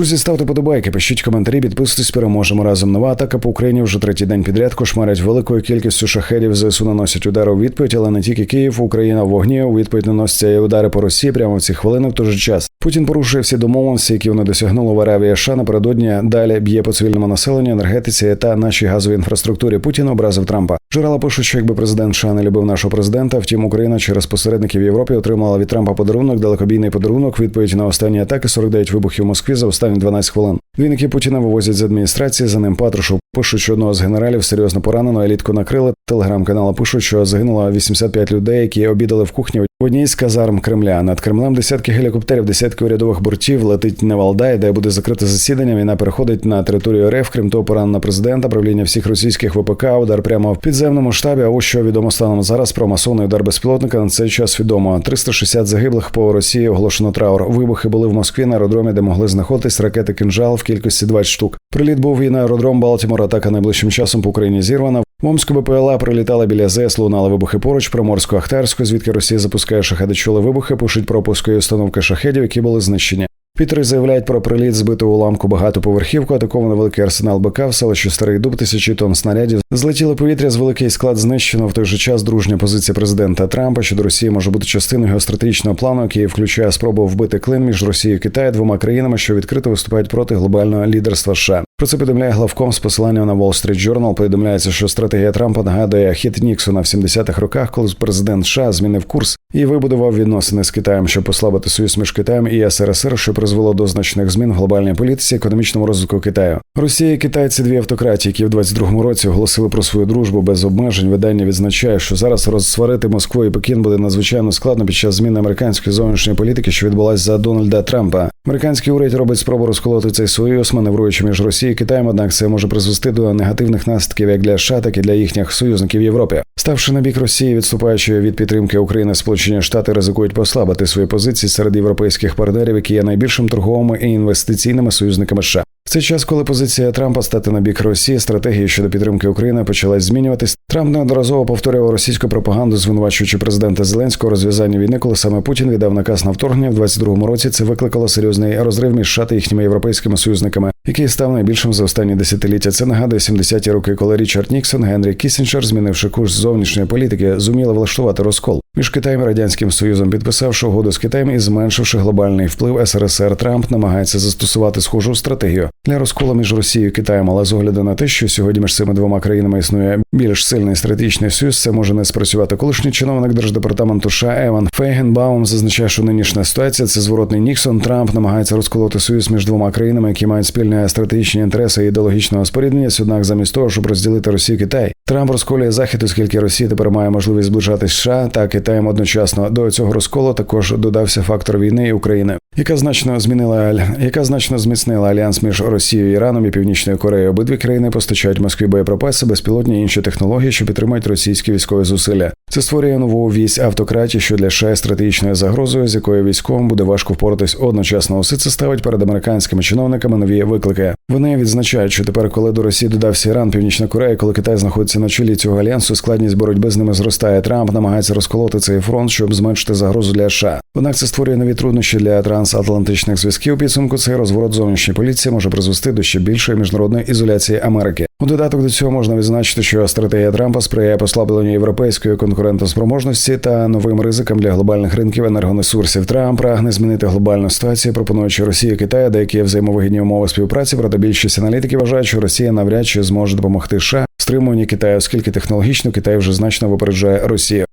Друзі, ставте подобайки, пишіть коментарі, підписуйтесь, переможемо разом. Нова атака по Україні вже третій день підряд кошмарять великою кількістю шахедів. ЗСУ наносять удари у відповідь, але не тільки Київ, Україна в вогні. У відповідь наносяться і удари по Росії прямо в ці хвилини в той же час. Путін порушує всі домовленості, які вони досягнули в Аравії США напередодні. Далі б'є по цивільному населенню, енергетиці та нашій газовій інфраструктурі. Путін образив Трампа. Джерела пишуть, що якби президент США не любив нашого президента, втім Україна через посередників Європі отримала від Трампа подарунок, далекобійний подарунок. Відповідь на останні атаки 49 вибухів Москві за останні 12 хвилин. Двійники Путіна вивозять з адміністрації. За ним Патрушев пишуть, що одного з генералів серйозно поранено. Елітку накрили. Телеграм-канали пишуть, що загинуло 85 людей, які обідали в кухні в одній з казарм Кремля. Над Кремлем десятки гелікоптерів, десятки урядових бортів летить не Валдай, де буде закрите засідання. Війна переходить на територію РФ. Крім того, поранена президента, правління всіх російських ВПК, удар прямо в підземному штабі. А ось що відомо станом зараз про масонний удар безпілотника. На цей час відомо 360 загиблих по Росії. Оголошено траур. Вибухи були в Москві на аеродромі, де могли знаходитись ракети кинжал в кількості 20 штук. Приліт був і на аеродром Балтімор. Атака найближчим часом по Україні зірвана. В БПЛА прилітали біля ЗС, лунали вибухи поруч, приморську Ахтарську, звідки Росія запускає шахеди, чули вибухи, пишуть про пускові установки шахедів, які були знищені. Пітери заявляють про приліт збитого уламку багатоповерхівку, атаковано великий арсенал БК в селищі Старий Дуб, тисячі тонн снарядів. Злетіло повітря з великий склад знищено. В той же час дружня позиція президента Трампа щодо Росії може бути частиною геостратегічного плану, який включає спробу вбити клин між Росією і Китаєм, двома країнами, що відкрито виступають проти глобального лідерства США. Про це повідомляє главком з посиланням на Wall Street Journal. Повідомляється, що стратегія Трампа нагадує хід Ніксона в 70-х роках, коли президент США змінив курс і вибудував відносини з Китаєм, щоб послабити союз між Китаєм і СРСР, що призвело до значних змін в глобальній політиці, економічному розвитку Китаю. Росія і Китай це дві автократії, які в 22-му році оголосили про свою дружбу без обмежень. Видання відзначає, що зараз розсварити Москву і Пекін буде надзвичайно складно під час зміни американської зовнішньої політики, що відбулася за Дональда Трампа. Американський уряд робить спробу розколоти цей союз, маневруючи між Росією і Китаєм. Однак це може призвести до негативних наслідків як для США, так і для їхніх союзників в Європі. Ставши на бік Росії, відступаючи від підтримки України, Сполучені Штати ризикують послабити свої позиції серед європейських партнерів, які є найбільшим торговими і інвестиційними союзниками США. Цей час, коли позиція Трампа стати на бік Росії, стратегії щодо підтримки України почалась змінюватись. Трамп неодноразово повторював російську пропаганду, звинувачуючи президента Зеленського у розв'язанні війни, коли саме Путін віддав наказ на вторгнення в 22-му році. Це викликало серйозний розрив між США та їхніми європейськими союзниками, який став найбільшим за останні десятиліття. Це нагадує 70-ті роки, коли Річард Ніксон, Генрі Кісінджер, змінивши курс зовнішньої політики, зуміли влаштувати розкол між Китаєм і радянським союзом, підписавши угоду з Китаєм і зменшивши глобальний вплив СРСР. Трамп намагається застосувати схожу стратегію для розколу між Росією і Китаєм, але з огляду на те, що сьогодні між цими двома країнами існує більш сильний стратегічний союз, це може не спрацювати. Колишній чиновник держдепартаменту США Еван Фейгенбаум зазначає, що нинішня ситуація це зворотний Ніксон. Трамп намагається розколоти союз між двома країнами, які мають спільні стратегічні інтереси і ідеологічного споріднення. Однак, замість того, щоб розділити Росію Китай, Трамп розколює захід, оскільки Росія тепер має можливість зближатись США та Китаєм одночасно. До цього розколу також додався фактор війни України, яка значно змінила яка значно зміцнила альянс між Росією, Іраном і Північною Кореєю. Обидві країни постачають Москві боєприпаси, безпілотні і інші технології, що підтримують російські військові зусилля. Це створює нову вісь автократії, що для США стратегічною загрозою, з якою військовим буде важко впоратись одночасно. Усе це ставить перед американськими чиновниками нові виклики. Вони відзначають, що тепер, коли до Росії додався Іран, Північна Корея, коли Китай знаходиться на чолі цього альянсу, складність боротьби з ними зростає. Трамп намагається розколоти цей фронт, щоб зменшити загрозу для США. Однак це створює нові труднощі для трансатлантичних зв'язків. Підсумку цей розворот зовнішньої поліції може призвести до ще більшої міжнародної ізоляції Америки. У додаток до цього можна відзначити, що стратегія Трампа сприяє послабленню європейської конкурентоспроможності та новим ризикам для глобальних ринків енергонесурсів. Трамп прагне змінити глобальну ситуацію, пропонуючи Росії Китаю деякі взаємовигідні умови співпраці. Проте більшість аналітиків вважають, що Росія навряд чи зможе допомогти США стримуванні Китаю, оскільки технологічно Китай вже значно випереджає Росію.